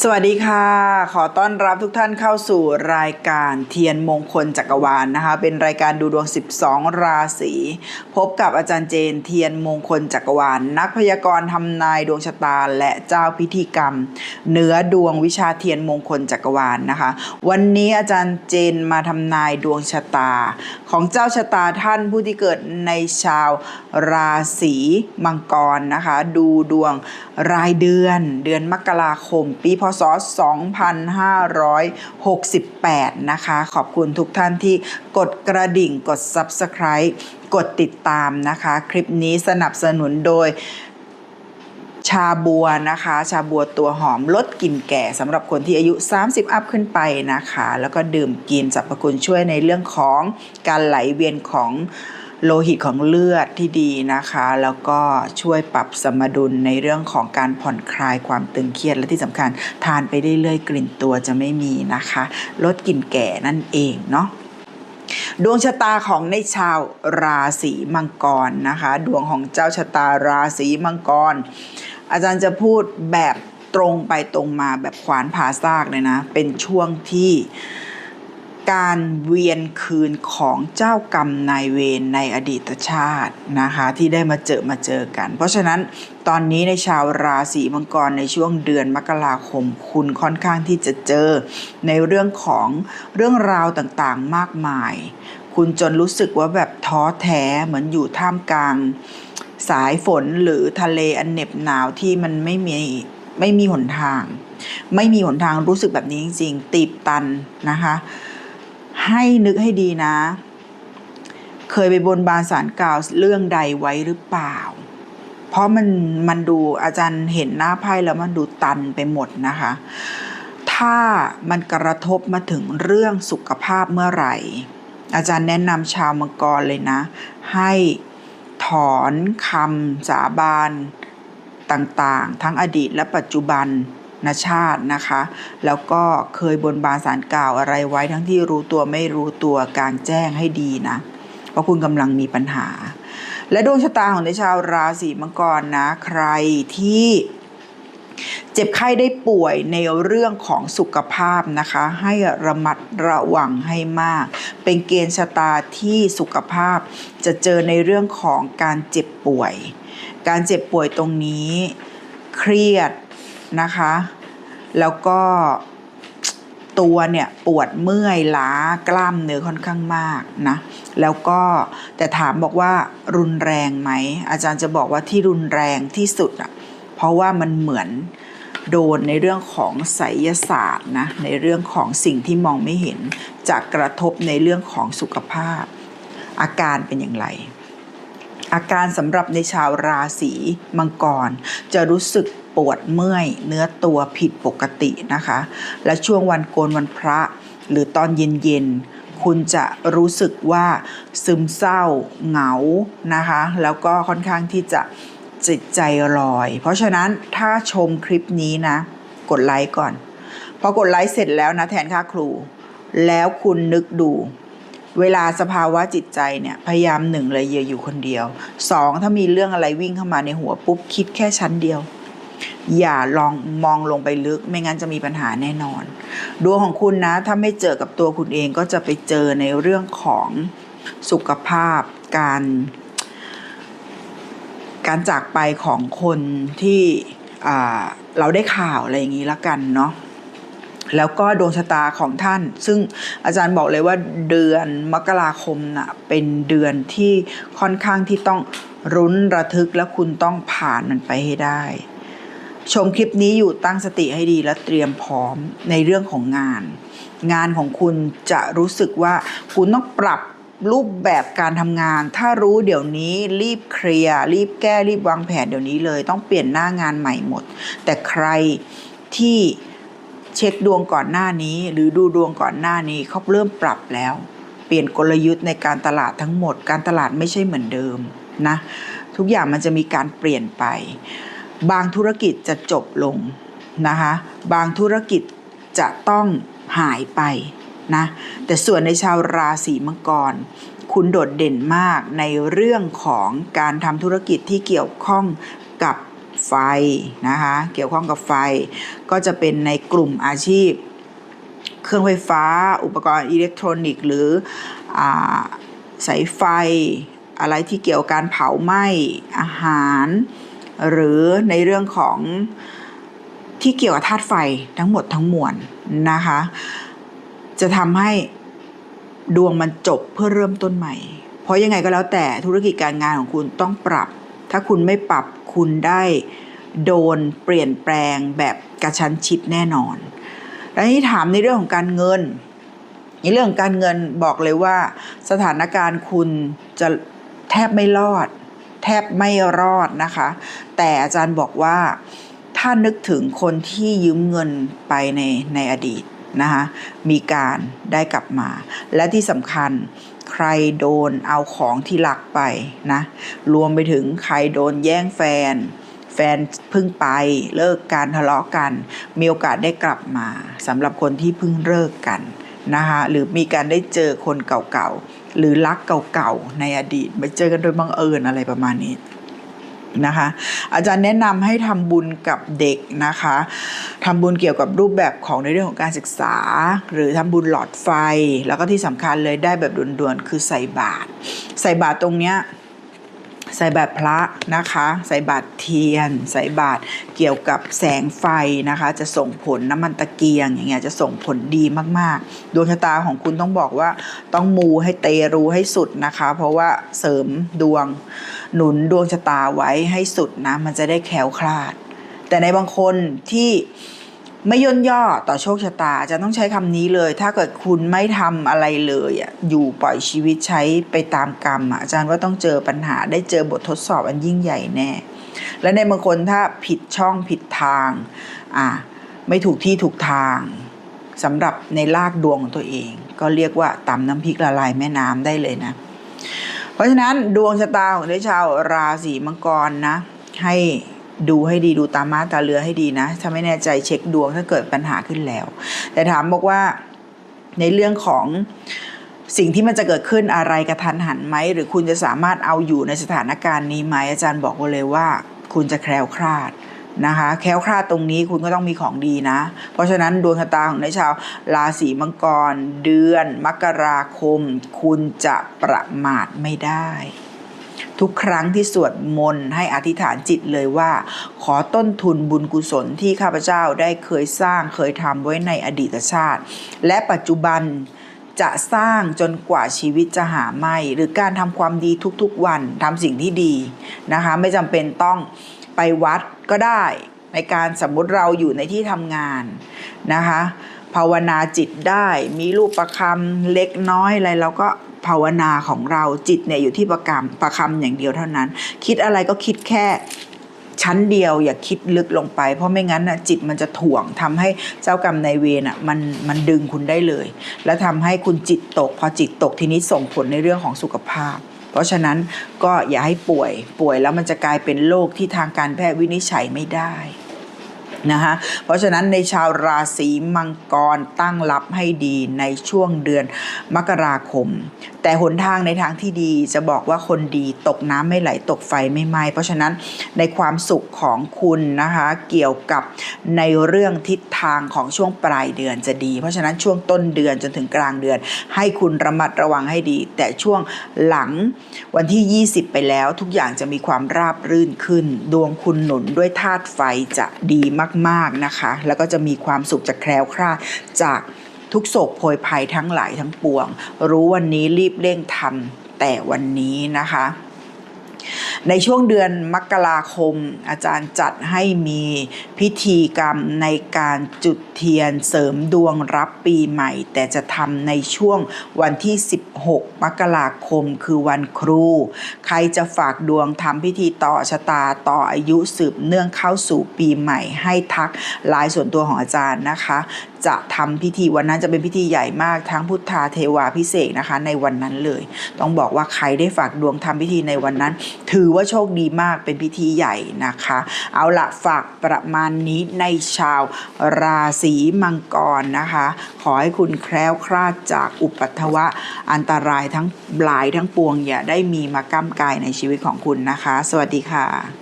สวัสดีค่ะ ขอต้อนรับทุกท่านเข้าสู่รายการเทียนมงคลจักรวาลนะคะ เป็นรายการดูดวง 12 ราศีพบกับอาจารย์เจนเทียนมงคลจักรวาลนักพยากรณ์ทำนายดวงชะตาและเจ้าพิธีกรรมเนื้อดวงวิชาเทียนมงคลจักรวาลนะคะ วันนี้อาจารย์เจนมาทำนายดวงชะตา ของเจ้าชะตาท่านผู้ที่เกิดในชาวราศีมังกรนะคะ ดูดวงรายเดือน เดือนมกราคมปีพศ 2568 นะคะ ขอบคุณทุกท่านที่กดกระดิ่งกด Subscribe กดติดตามนะคะ คลิปนี้สนับสนุนโดยชาบัวนะคะ ชาบัวตัวหอมลดกลิ่นแก่สำหรับคนที่อายุ 30 อัพขึ้นไปนะคะ แล้วก็ดื่มกินสรรพคุณช่วยในเรื่องของการไหลเวียนของ โลหิตของเลือดที่ดีนะคะ แล้วก็ช่วยปรับสมดุลในเรื่องของการผ่อนคลายความตึงเครียดและที่สำคัญทานไปเรื่อยๆกลิ่นตัวจะไม่มีนะคะ ลดกลิ่นแก่นั่นเองเนาะดวงชะตาของในชาวราศีมังกรนะคะ ดวงของเจ้าชะตาราศีมังกร อาจารย์จะพูดแบบตรงไปตรงมาแบบขวานผ่าซากเลยนะ เป็นช่วงที่ การเวียนคืนของเจ้ากรรมนายเวรในอดีตชาตินะคะที่ได้มาเจอมาเจอกัน เพราะฉะนั้นตอนนี้ในชาวราศีมังกรในช่วงเดือนมกราคม คุณค่อนข้างที่จะเจอในเรื่องของเรื่องราวต่างๆมากมาย คุณจนรู้สึกว่าแบบท้อแท้เหมือนอยู่ท่ามกลาง สายฝนหรือทะเลอันเหน็บหนาวที่มันไม่มีไม่มีหนทาง ไม่มีหนทางรู้สึกแบบนี้จริงๆตีบตันนะคะ ให้นึกให้ดีนะ เคยไปบนบานสารกล่าวเรื่องใดไว้หรือเปล่า เพราะมันมันดูอาจารย์เห็นหน้าไพ่แล้วมันดูตันไปหมดนะคะ ถ้ามันกระทบมาถึงเรื่องสุขภาพเมื่อไหร่ อาจารย์แนะนำชาวมังกรเลยนะ ให้ถอนคำสาบานต่างๆ ทั้งอดีตและปัจจุบัน นชาตินะคะ แล้วก็เคยบนบานสารกล่าวอะไรไว้ทั้งที่รู้ตัวไม่รู้ตัวการแจ้งให้ดีนะ เพราะคุณกำลังมีปัญหา และดวงชะตาของในชาวราศีมังกรนะ ใครที่เจ็บไข้ได้ป่วยในเรื่องของสุขภาพนะคะ ให้ระมัดระวังให้มาก เป็นเกณฑ์ชะตาที่สุขภาพจะเจอในเรื่องของการเจ็บป่วย การเจ็บป่วยตรงนี้เครียด นะคะ แล้วก็ตัวเนี่ยปวดเมื่อยล้ากล้ามเนื้อค่อนข้างมากนะ แล้วก็แต่ถามบอกว่ารุนแรงไหม อาจารย์จะบอกว่าที่รุนแรงที่สุดอะเพราะว่ามันเหมือนโดนในเรื่องของไสยศาสตร์นะในเรื่องของสิ่งที่มองไม่เห็นจะกระทบในเรื่องของสุขภาพ อาการเป็นอย่างไร อาการสำหรับในชาวราศีมังกร จะรู้สึกปวดเมื่อยเนื้อตัวผิดปกตินะคะ และช่วงวันโกนวันพระ หรือตอนเย็นๆ คุณจะรู้สึกว่าซึมเศร้าเหงานะคะ แล้วก็ค่อนข้างที่จะจิตใจลอย เพราะฉะนั้นถ้าชมคลิปนี้นะ กดไลค์ก่อน พอกดไลค์เสร็จแล้วนะแทนค่าครู แล้วคุณนึกดู เวลาสภาวะจิตใจเนี่ยพยายามหนึ่งเลยอย่าอยู่คนเดียวสองถ้ามีเรื่องอะไรวิ่งเข้ามาในหัวปุ๊บคิดแค่ชั้นเดียว อย่าลองมองลงไปลึกไม่งั้นจะมีปัญหาแน่นอน ดวงของคุณนะ ถ้าไม่เจอกับตัวคุณเองก็จะไปเจอในเรื่องของสุขภาพการ การจากไปของคนที่เราได้ข่าวอะไรอย่างนี้ละกันเนาะ แล้วก็ดวงชะตาของท่าน ซึ่งอาจารย์บอกเลยว่าเดือนมกราคมน่ะเป็นเดือนที่ค่อนข้างที่ต้องรุนระทึกและคุณต้องผ่านมันไปให้ได้ ชมคลิปนี้อยู่ตั้งสติให้ดีและเตรียมพร้อมในเรื่องของงาน งานของคุณจะรู้สึกว่าคุณต้องปรับรูปแบบการทำงาน ถ้ารู้เดี๋ยวนี้รีบเคลียร์รีบแก้รีบวางแผนเดี๋ยวนี้เลย ต้องเปลี่ยนหน้างานใหม่หมด แต่ใครที่ เช็คดวงก่อนหน้านี้ หรือดูดวงก่อนหน้านี้เขาเริ่มปรับแล้ว เปลี่ยนกลยุทธ์ในการตลาดทั้งหมด การตลาดไม่ใช่เหมือนเดิมนะทุกอย่างมันจะมีการเปลี่ยนไป บางธุรกิจจะจบลงนะคะบางธุรกิจจะต้องหายไปนะแต่ส่วนในชาวราศีมังกร คุณโดดเด่นมากในเรื่องของการทำธุรกิจที่เกี่ยวข้อง ไฟนะคะเกี่ยวข้องกับไฟ ก็จะเป็นในกลุ่มอาชีพ เครื่องไฟฟ้า อุปกรณ์อิเล็กทรอนิกส์ หรืออสายไฟ อะไรที่เกี่ยวกับการเผาไหม้อาหาร หรือในเรื่องของที่เกี่ยวกับธาตุไฟทั้งหมดทั้งมวลนะคะ จะทำให้ดวงมันจบเพื่อเริ่มต้นใหม่ เพราะยังไงก็แล้วแต่ธุรกิจการงานของคุณต้องปรับ ถ้าคุณไม่ปรับ คุณได้โดนเปลี่ยนแปลงแบบกระชั้นชิดแน่นอน แล้วนี่ถามในเรื่องของการเงิน ในเรื่องของการเงินบอกเลยว่า สถานการณ์คุณจะแทบไม่รอด แทบไม่รอดนะคะ แต่อาจารย์บอกว่าถ้านึกถึงคนที่ยืมเงินไปในในอดีตนะคะมีการได้กลับมา และที่สำคัญ ใครโดนเอาของที่หลักไปนะ รวมไปถึงใครโดนแย่งแฟน แฟนเพิ่งไปเลิกการทะเลาะกัน มีโอกาสได้กลับมาสำหรับคนที่เพิ่งเลิกกันนะคะหรือมีการได้เจอคนเก่าๆ หรือรักเก่าๆ ในอดีตไปเจอกันโดยบังเอิญอะไรประมาณนี้ นะคะ อาจารย์แนะนำให้ทำบุญกับเด็กนะคะทำบุญเกี่ยวกับรูปแบบของในเรื่องของการศึกษา หรือทำบุญหลอดไฟ แล้วก็ที่สำคัญเลยได้แบบด่วนๆคือใส่บาตรใส่บาตรตรงเนี้ย ใส่บาตรพระนะคะ ใส่บาตรเทียน ใส่บาตรเกี่ยวกับแสงไฟนะคะ จะส่งผลน้ำมันตะเกียงอย่างเงี้ยจะส่งผลดีมากๆ ดวงชะตาของคุณต้องบอกว่าต้องมูให้เตรู้ให้สุดนะคะ เพราะว่าเสริมดวงหนุนดวงชะตาไว้ให้สุดนะมันจะได้แคล้วคลาดแต่ในบางคนที่ ไม่ย่นย่อต่อโชคชะตาจะต้องใช้คำนี้เลย ถ้าเกิดคุณไม่ทำอะไรเลยอะอยู่ปล่อยชีวิตใช้ไปตามกรรมอะอาจารย์ว่าต้องเจอปัญหาได้เจอบททดสอบอันยิ่งใหญ่แน่ และในบางคนถ้าผิดช่องผิดทางอะไม่ถูกที่ถูกทางสำหรับในลากดวงของตัวเอง ก็เรียกว่าตำน้ำพริกละลายแม่น้ำได้เลยนะ เพราะฉะนั้นดวงชะตาของชาวราศีมังกรนะให้ ดูให้ดีดูตามมาตาเรือให้ดีนะ ถ้าไม่แน่ใจเช็คดวงถ้าเกิดปัญหาขึ้นแล้ว แต่ถามบอกว่าในเรื่องของสิ่งที่มันจะเกิดขึ้นอะไรกระทันหันไหม หรือคุณจะสามารถเอาอยู่ในสถานการณ์นี้ไหมอาจารย์บอกไว้เลยว่า คุณจะแคล้วคลาดนะคะแคล้วคลาดตรงนี้คุณก็ต้องมีของดีนะ เพราะฉะนั้นดวงชะตาของในชาวราศีมังกร เดือน มกราคม คุณจะประมาทไม่ได้ ทุกครั้งที่สวดมนต์ให้อธิษฐานจิตเลยว่า ขอต้นทุนบุญกุศลที่ข้าพเจ้าได้เคยสร้างเคยทำไว้ในอดีตชาติ และปัจจุบันจะสร้างจนกว่าชีวิตจะหาไม่ หรือการทำความดีทุกๆวันทำสิ่งที่ดีนะคะ ไม่จำเป็นต้องไปวัดก็ได้ ในการสมมติเราอยู่ในที่ทำงานนะคะ ภาวนาจิตได้ มีรูปประคำเล็กน้อยอะไรเราก็ภาวนาของเราจิตเนี่ยอยู่ที่ประกรรมประคำอย่างเดียวเท่านั้น คิดอะไรก็คิดแค่ชั้นเดียวอย่าคิดลึกลงไป เพราะไม่งั้นน่ะจิตมันจะถ่วงทำให้เจ้ากรรมนายเวรอะมันมันดึงคุณได้เลย แล้วทำให้คุณจิตตก พอจิตตกทีนี้ส่งผลในเรื่องของสุขภาพ เพราะฉะนั้นก็อย่าให้ป่วยป่วยแล้วมันจะกลายเป็นโรคที่ทางการแพทย์วินิจฉัยไม่ได้ นะคะเพราะฉะนั้นในชาวราศีมังกรตั้งรับให้ดีในช่วงเดือนมกราคม แต่หนทางในทางที่ดีจะบอกว่าคนดีตกน้ำไม่ไหลตกไฟไม่ไหม้เพราะฉะนั้นในความสุขของคุณนะคะเกี่ยวกับในเรื่องทิศทางของช่วงปลายเดือนจะดี เพราะฉะนั้นช่วงต้นเดือนจนถึงกลางเดือน ให้คุณระมัดระวังให้ดี แต่ช่วงหลังวันที่ 20 ไปแล้วทุกอย่างจะมีความราบรื่นขึ้น ดวงคุณหนุนด้วยธาตุไฟจะดีมากๆนะคะ แล้วก็จะมีความสุขจากแคล้วคลาดจากทุกโศกโพยภัยทั้งหลายทั้งปวง รู้วันนี้รีบเร่งทำแต่วันนี้นะคะ ในช่วงเดือนมกราคม อาจารย์จัดให้มีพิธีกรรมในการจุดเทียนเสริมดวงรับปีใหม่ แต่จะทำในช่วงวันที่ 16 มกราคมคือวันครู ใครจะฝากดวงทำพิธีต่อชะตาต่ออายุสืบเนื่องเข้าสู่ปีใหม่ให้ทักไลายส่วนตัวของอาจารย์นะคะ จะทำพิธีวันนั้นจะเป็นพิธีใหญ่มากทั้งพุทธาเทวาพิเศษนะคะ ในวันนั้นเลย ต้องบอกว่าใครได้ฝากดวงทำพิธีในวันนั้น ถือว่าโชคดีมากเป็นพิธีใหญ่นะคะ เอาละฝากประมาณนี้ในชาวราศีมังกรนะคะ ขอให้คุณแคล้วคลาดจากอุปัตวะอันตรายทั้งหลายทั้งปวงอย่าได้มีมาก้มกายในชีวิตของคุณนะคะ สวัสดีค่ะ